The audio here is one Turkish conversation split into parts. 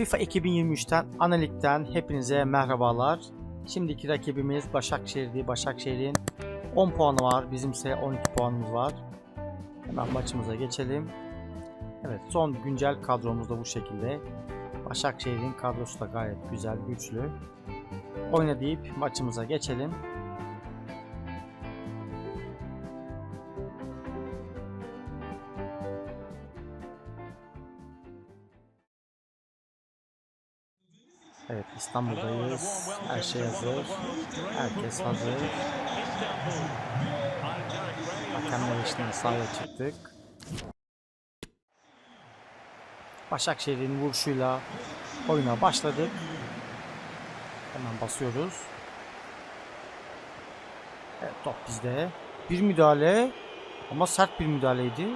FIFA 2023'ten Analik'ten hepinize merhabalar. Şimdiki rakibimiz Başakşehir'di. Başakşehir'in 10 puanı var. Bizimse 12 puanımız var. Hemen maçımıza geçelim. Evet son güncel kadromuz da bu şekilde. Başakşehir'in kadrosu da gayet güzel, güçlü. Oyna deyip maçımıza geçelim. Evet İstanbul'dayız. Her şey hazır. Herkes hazır. Hakemler eşliğinde sahaya çıktık. Başakşehir'in vuruşuyla oyuna başladık. Hemen basıyoruz. Evet top bizde. Bir müdahale ama sert bir müdahaleydi.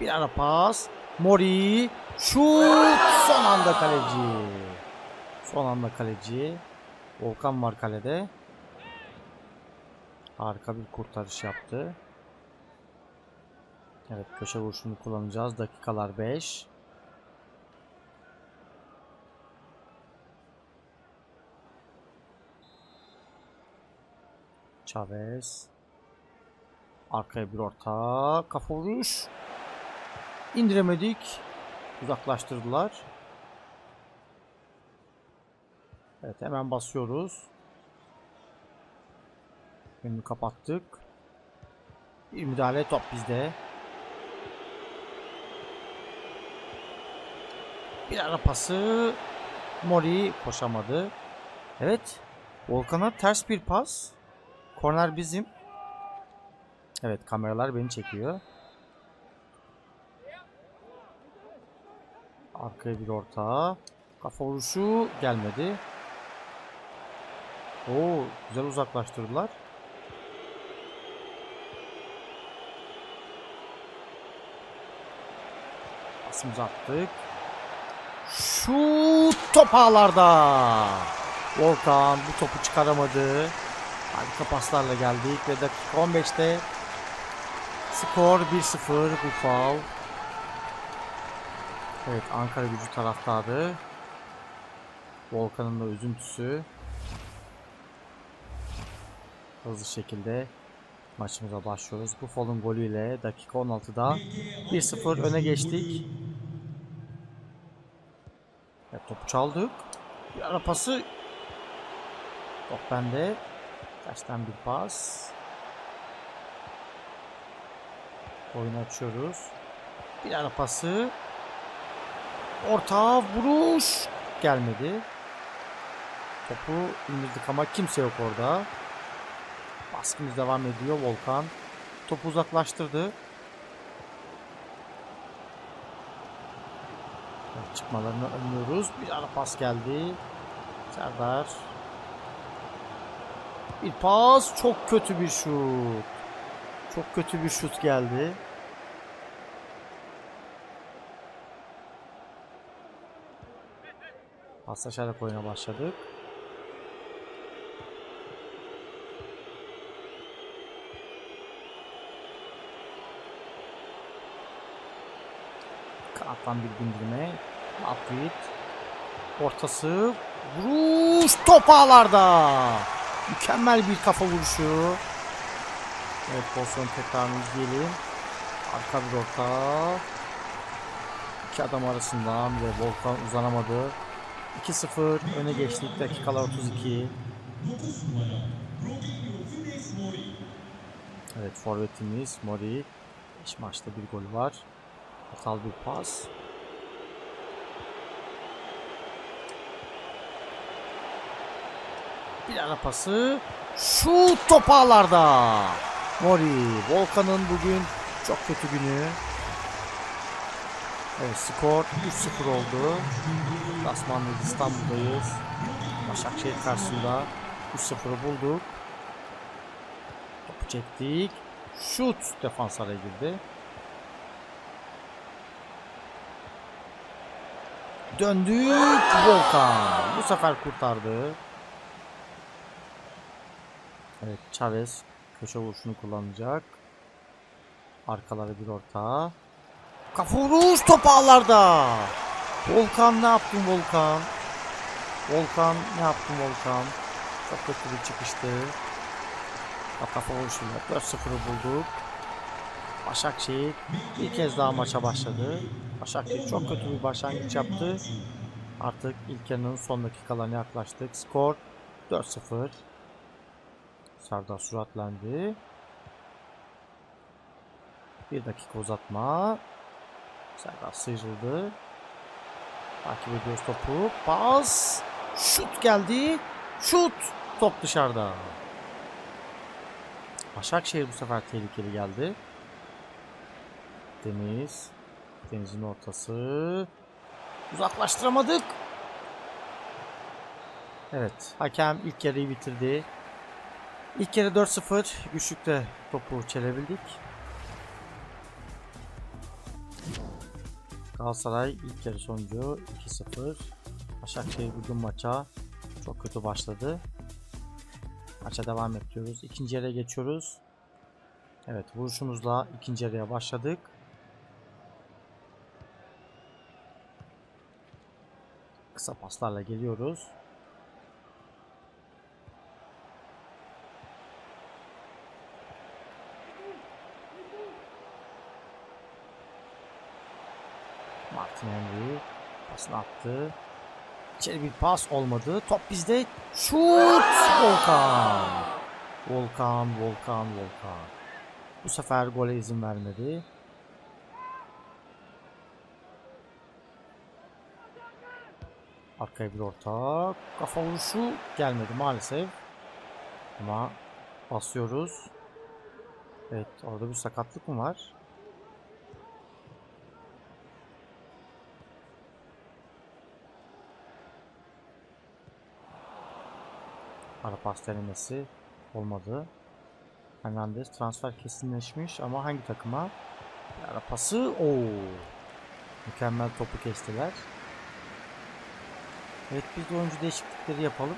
Bir ara pas. Mori. Şut. Son anda kaleci. Son anda kaleci. Volkan var kalede. Harika bir kurtarış yaptı. Evet köşe vuruşunu kullanacağız. Dakikalar 5. Chavez. Arkaya bir orta. Kafa vuruş. İndiremedik. Uzaklaştırdılar. Evet hemen basıyoruz. Önünü kapattık. Bir müdahale top bizde. Bir ara pası. Mori koşamadı. Evet. Volkan'a ters bir pas. Korner bizim. Evet kameralar beni çekiyor. Arkaya bir orta. Kafa vuruşu gelmedi. Oo, güzel uzaklaştırdılar. Pasımızı attık. Şut top ağlarda. Volkan bu topu çıkaramadı. Harika paslarla geldik ve dakika 15'te skor 1-0 bu faul. Evet Ankara gücü taraftarı. Volkan'ın da üzüntüsü. Hızlı şekilde maçımıza başlıyoruz. Bu Buffalo'nun golüyle dakika 16'da 1-0 öne geçtik. Evet, topu çaldık. Bir ara pası. Top bende. Tersten bir pas. Oyunu açıyoruz. Bir ara pası. Orta vuruş gelmedi. Topu indirdik ama kimse yok orada. Baskımız devam ediyor Volkan. Topu uzaklaştırdı. Çıkmalarını önlüyoruz. Bir ara pas geldi. Serdar. Bir pas. Çok kötü bir şut. Çok kötü bir şut geldi. Paslaşarak oyuna başladık. Kanattan bir bindirme. Atlet. Ortası. Vuruş top ağlarda. Mükemmel bir kafa vuruşu. Evet pozisyon tekrarını izleyelim. Arka bir orta. İki adam arasından ve Volkan uzanamadı. 2-0 öne geçtik. Dakikalar 32. Evet forvetimiz Mori. 5 maçta bir gol var. Hatalı bir pas. Bir ara pası. Şu top ağlarda. Mori. Volkan'ın bugün çok kötü günü. Evet skor 3-0 oldu. Klasmandayız İstanbul'dayız. Başakşehir karşısında 3-0'ı bulduk. Topu çektik. Şut defans araya girdi. Döndük. Volkan bu sefer kurtardı. Evet Chavez köşe vuruşunu kullanacak. Arkaları bir orta. Kafa vuruş ağlarda. Volkan ne yaptın Volkan? Volkan ne yaptın Volkan? Çok kötü bir çıkıştı. Bak kafa vuruşuyla 4-0'ı bulduk. Başakşehir bir kez daha maça başladı. Başakşehir çok kötü bir başlangıç yaptı. Artık ilk yarının son dakikalarına yaklaştık. Skor 4-0. Serdar suratlandı. Bir dakika uzatma. Serdar sıyrıldı. Takip ediyoruz topu. Pas. Şut geldi. Şut. Top dışarıda. Başakşehir bu sefer tehlikeli geldi. Deniz. Deniz'in ortası. Uzaklaştıramadık. Evet. Hakem ilk yarıyı bitirdi. İlk yarı 4-0. Güçlükte topu çelebildik. Galatasaray ilk yarı sonucu 2-0. Başakşehir bugün maça çok kötü başladı. Maça devam ediyoruz. İkinci yarıya geçiyoruz. Evet vuruşumuzla ikinci yarıya başladık. Kısa paslarla geliyoruz. Martin Henry pasını attı. İçeri bir pas olmadı. Top bizde. Şut! Volkan. Volkan, Volkan, Volkan. Bu sefer gole izin vermedi. Arkaya bir orta. Kafa vuruşu gelmedi maalesef. Ama basıyoruz. Evet orada bir sakatlık mı var? Ara pas denemesi olmadı. Hernandez transfer kesinleşmiş ama hangi takıma? Bir Ara pası. Oo. Mükemmel topu kestiler. Evet biz de oyuncu değişiklikleri yapalım.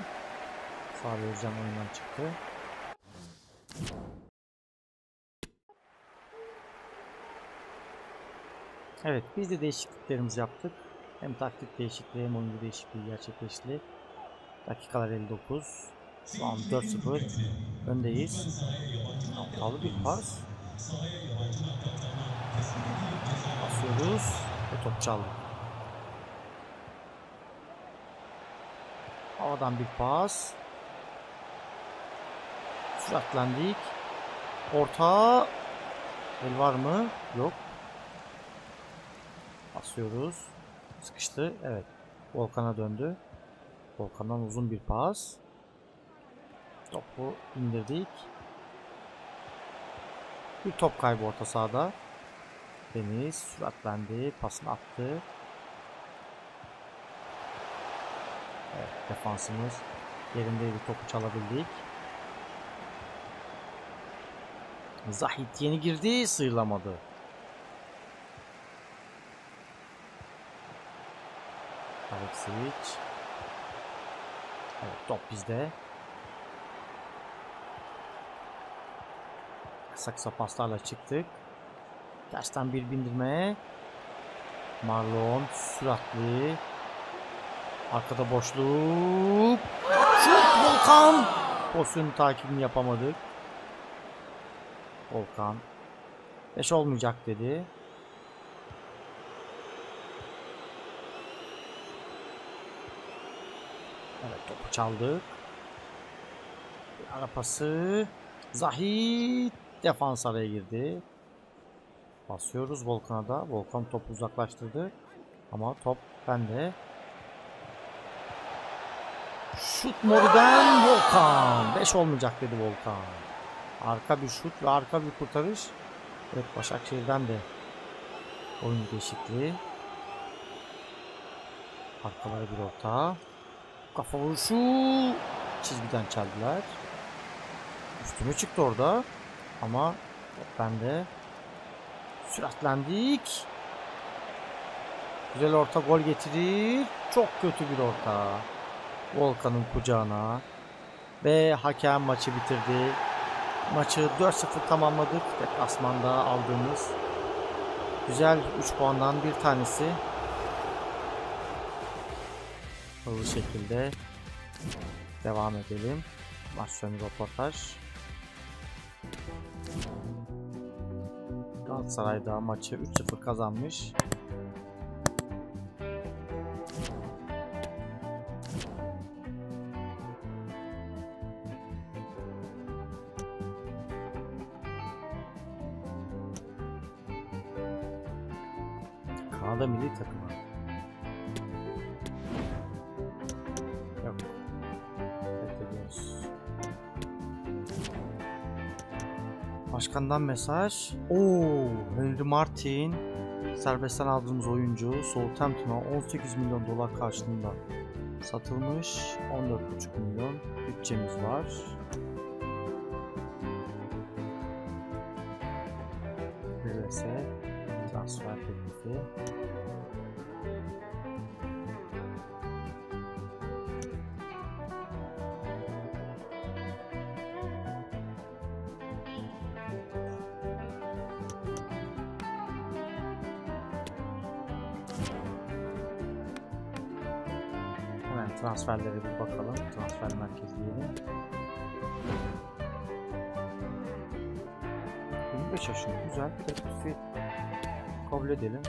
Fahri Özcan oyundan çıktı. Evet biz de değişikliklerimizi yaptık. Hem taktik değişikliği hem oyuncu değişikliği gerçekleşti. Dakikalar 59. Şu an 4-0 öndeyiz. Hatalı bir pas. Basıyoruz ve top çaldı. Havadan bir pas. Süratlendik. Orta. El var mı? Yok. Basıyoruz. Sıkıştı. Evet. Volkan'a döndü. Volkan'dan uzun bir pas. Topu indirdik. Bir top kaybı orta sahada. Deniz süratlendi. Pasını attı. Evet, defansımız yerindeydi. Topu çalabildik. Zahit yeni girdi. Sıyrılamadı. Alexic. Evet top bizde. Kısa kısa paslarla çıktık. Tersten bir bindirme. Marlon süratli. Arkada boşluk. Şut Volkan. Pozisyon takibini yapamadık. Volkan. 5 olmayacak dedi. Evet topu çaldık. Bir ara pası. Zahit defans araya girdi. Basıyoruz Volkan'a da. Volkan topu uzaklaştırdı. Ama top bende. Şut Mori'den Volkan. 5 olmayacak dedi Volkan. Arka bir şut ve arka bir kurtarış. Evet Başakşehir'den de oyun değişikliği. Arkalara bir orta. Kafa vuruşu çizgiden çaldılar. Üstüme çıktı orada. Ama ben de süratlendik. Güzel orta gol getirir. Çok kötü bir orta. Volkan'ın kucağına. Ve hakem maçı bitirdi. Maçı 4-0 tamamladık. Deplasmanda aldığımız Güzel 3 puandan bir tanesi. Hızlı şekilde devam edelim. Maç sonu röportaj. Galatasaray da maçı 3-0 kazanmış. Kanada milli takımı. Başkandan mesaj. Oo, Henry Martin serbestten aldığımız oyuncu Southampton'a 18 milyon dolar karşılığında satılmış. 14,5 milyon bütçemiz var. Transferlere bir bakalım. Transfer merkezi diyelim. 25 yaşında güzel teklifi kabul edelim.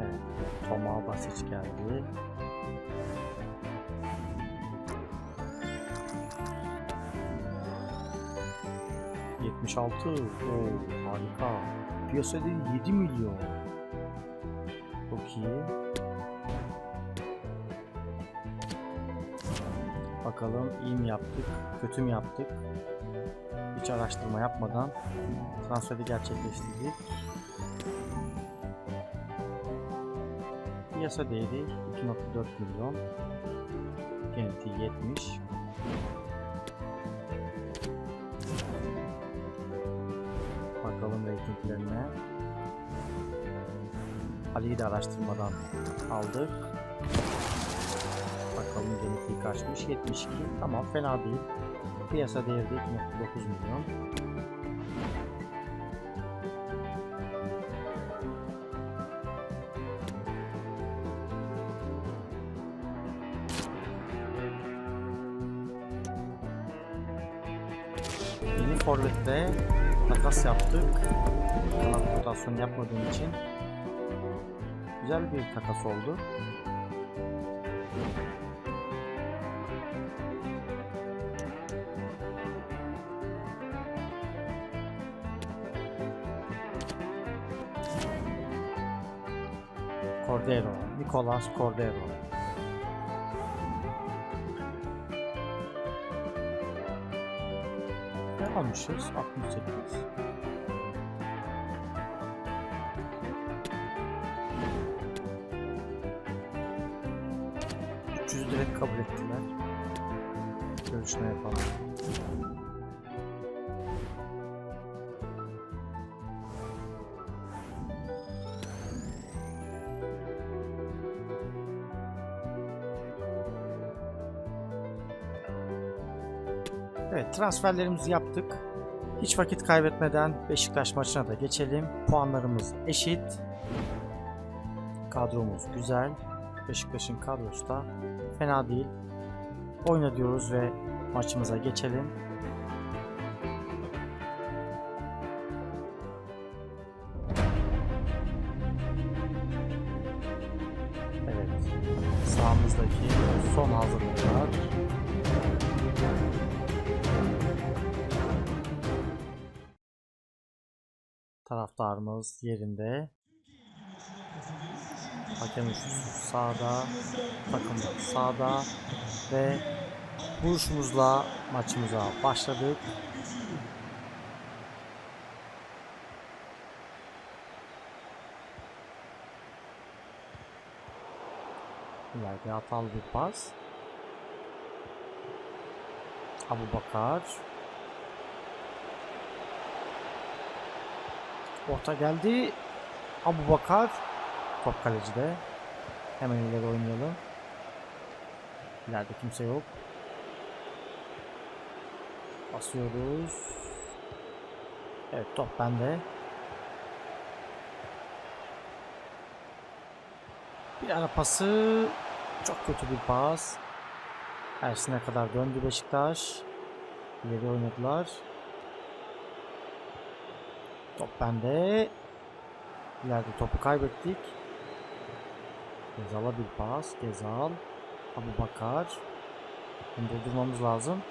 Evet, Toma Basic geldi. ...76. Oo, harika. Piyasa değeri 7 milyon. Çok iyi. Bakalım iyi mi yaptık, kötü mü yaptık? Hiç araştırma yapmadan transferi gerçekleştirdik. Piyasa değeri 2.4 milyon. Genetiği 70. Bakalım reytinglerine. Ali'yi de araştırmadan aldık. Bakalım genetiği kaçmış? 72. Tamam fena değil. Piyasa değeri de 2.9 milyon. Yeni forvette takas yaptık. Kanat rotasyonu yapmadığım için güzel bir takas oldu. Nicolas Cordero. Ne almışız? 68. Üçüzü direkt kabul ettiler. Görüşme yapalım. Transferlerimizi yaptık. Hiç vakit kaybetmeden Beşiktaş maçına da geçelim. Puanlarımız eşit. Kadromuz güzel. Beşiktaş'ın kadrosu da fena değil. Oyna diyoruz ve maçımıza geçelim. Taraftarımız yerinde. Hakem sağda, takım da sağda ve vuruşumuzla maçımıza başladık. İleride hatalı bir pas. Abu Bakar. Orta geldi. Abu Bakar. Top kalecide. Hemen ileri oynayalım. İleride kimse yok. Basıyoruz. Evet top bende. Bir ara pası. Çok kötü bir pas. Ersin'e kadar döndü Beşiktaş. İleri oynadılar. Top bende. İleride topu kaybettik. Gezal'a bir pas. Gezal. Abu Bakar. Bunu durdurmamız lazım.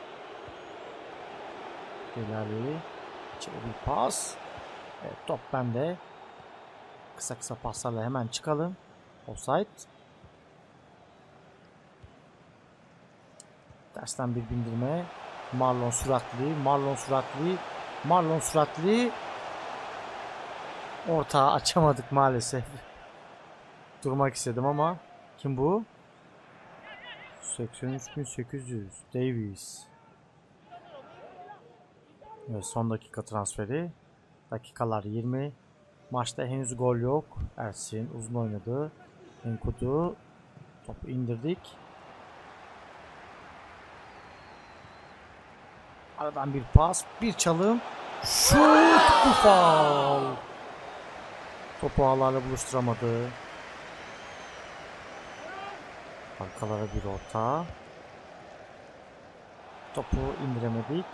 Delali. İçeri bir pas. Evet, top bende. Kısa kısa paslarla hemen çıkalım. Offside. Tersten bir bindirme. Marlon süratli. Marlon süratli. Marlon süratli. Ortağı açamadık maalesef. Durmak istedim ama. Kim bu? 83.800 Davies. Evet, son dakika transferi. Dakikalar 20. Maçta henüz gol yok. Ersin uzun oynadı. Enkudu topu indirdik. Aradan bir pas, bir çalım. Şut bu. Topu ağlarla buluşturamadı. Arkalara bir orta. Topu indiremedik.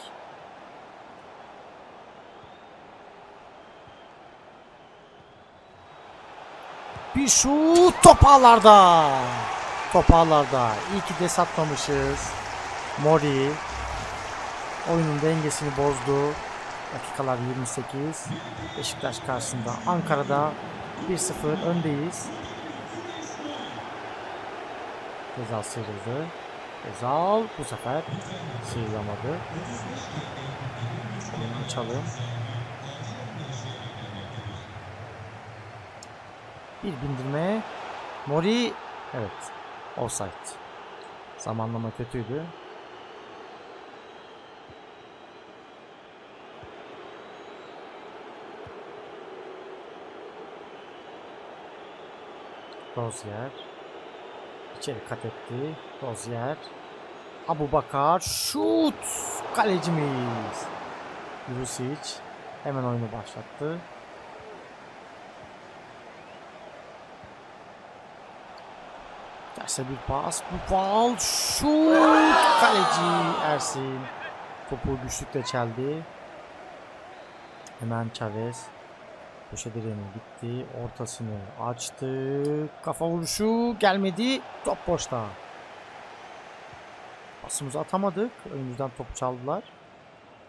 Bir şut top ağlarda. Top ağlarda. İyi ki de satmamışız. Mori oyunun dengesini bozdu. Dakikalar 28. Beşiktaş karşısında Ankara'da 1-0 öndeyiz. Gezal sıyrıldı. Gezal bu sefer sıyrılamadı. Açalım. Bir bindirme. Mori. Evet. Offside. Zamanlama kötüydü. Rozier. İçeri kat etti. Rozier. Abu Bakar. Şut. Kalecimiz. Yurusic. Hemen oyunu başlattı. Terse bir pas. Bu faul. Şut. Kaleci Ersin. Topu güçlükle çeldi. Hemen Chavez. Köşe direğine gitti. Ortasını açtı. Kafa vuruşu gelmedi. Top boşta. Pasımızı atamadık. Önümüzden top çaldılar.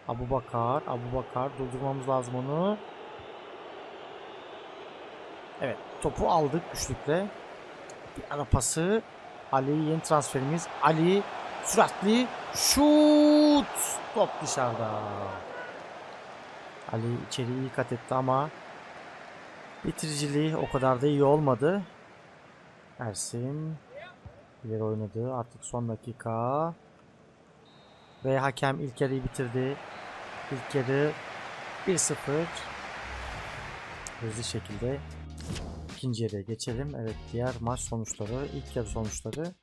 Abu Bakar. Abu Bakar. Durdurmamız lazım onu. Evet. Topu aldık güçlükle. Bir ara pası. Ali yeni transferimiz. Ali süratli şut. Top dışarıda. Ali içeri iyi kat etti ama bitiriciliği o kadar da iyi olmadı. Ersin ileri oynadı. Artık son dakika. Ve hakem ilk yarıyı bitirdi. İlk yarı 1-0. Hızlı şekilde ikinci yarıya geçelim. Evet diğer maç sonuçları, ilk yarı sonuçları.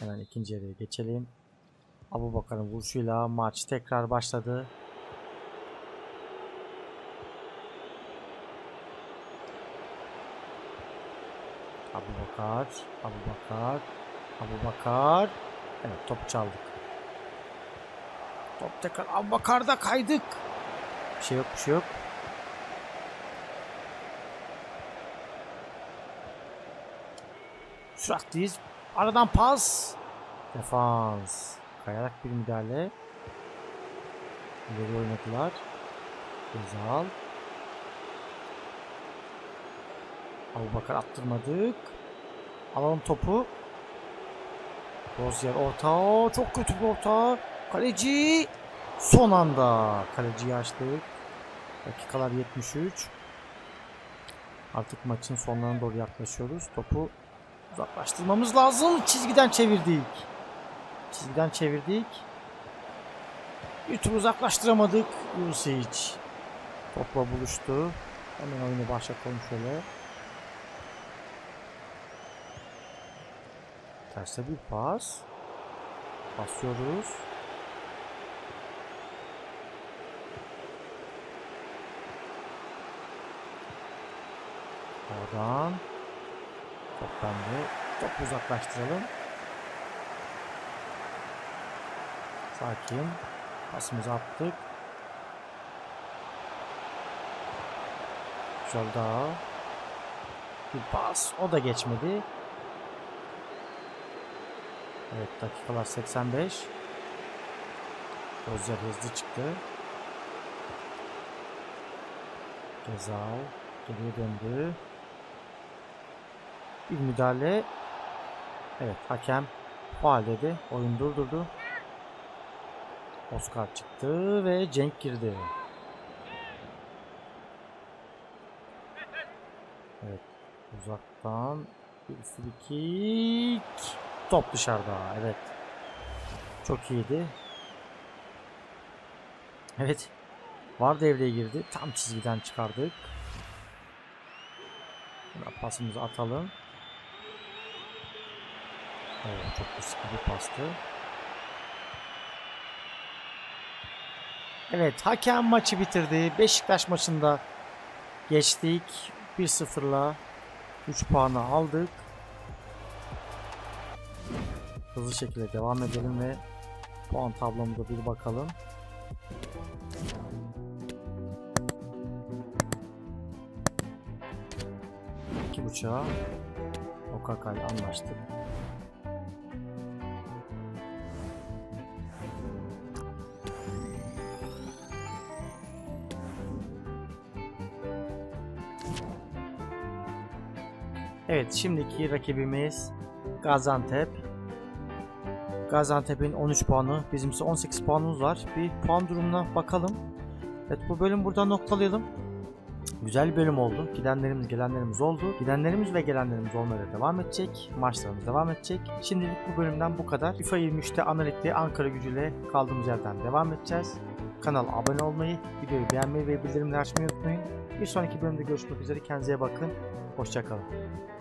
Hemen ikinci yarıya geçelim. Abu Bakar'ın vuruşuyla maç tekrar başladı. Abu Bakar, Abu Bakar, Abu Bakar. Evet top çaldık. Top tekrar Abu Bakar'da kaydık. Bir şey yok, bir şey yok. Süratliyiz. Aradan pas. Defans. Kayarak bir müdahale. İleri oynadılar. Özal. Abu Bakar attırmadık. Alalım topu. Rozier orta. Çok kötü bir orta. Kaleci. Son anda. Kaleciyi açtık. Dakikalar 73. Artık maçın sonlarına doğru yaklaşıyoruz. Topu uzaklaştırmamız lazım. Çizgiden çevirdik. Çizgiden çevirdik. Bir tur uzaklaştıramadık. Yusic topla buluştu. Hemen oyunu başlatalım şöyle. Terse bir pas. Basıyoruz. Oradan. Top bende. Topu uzaklaştıralım. Sakin. Pasımızı attık. Güzel daha. Bir pas. O da geçmedi. Evet dakikalar 85. Rozier hızlı çıktı. Gezal geriye döndü. Bir müdahale. Evet hakem faal dedi. Oyun durdurdu. Oscar çıktı ve Cenk girdi. Evet uzaktan bir frikik. Top dışarıda. Evet. Çok iyiydi. Evet. Var devreye girdi. Tam çizgiden çıkardık. Hemen pasımızı atalım. Oo, çok riskli bir pastı. Evet hakem maçı bitirdi. Beşiktaş maçında geçtik. 1-0'la 3 puanı aldık. Hızlı şekilde devam edelim ve puan tablomuza bir bakalım. İki buçuğa Okaka ile anlaştık. Evet şimdiki rakibimiz Gaziantep. Gaziantep'in 13 puanı, bizim ise 18 puanımız var. Bir puan durumuna bakalım. Evet bu bölüm burada noktalayalım. Güzel bir bölüm oldu. Gidenlerimiz gelenlerimiz oldu. Gidenlerimiz ve gelenlerimiz olmaya devam edecek. Maçlarımız devam edecek. Şimdilik bu bölümden bu kadar. FIFA 23'te Analit'te Ankara gücüyle kaldığımız yerden devam edeceğiz. Kanala abone olmayı, videoyu beğenmeyi ve bildirimleri açmayı unutmayın. Bir sonraki bölümde görüşmek üzere. Kendinize bakın. Hoşçakalın.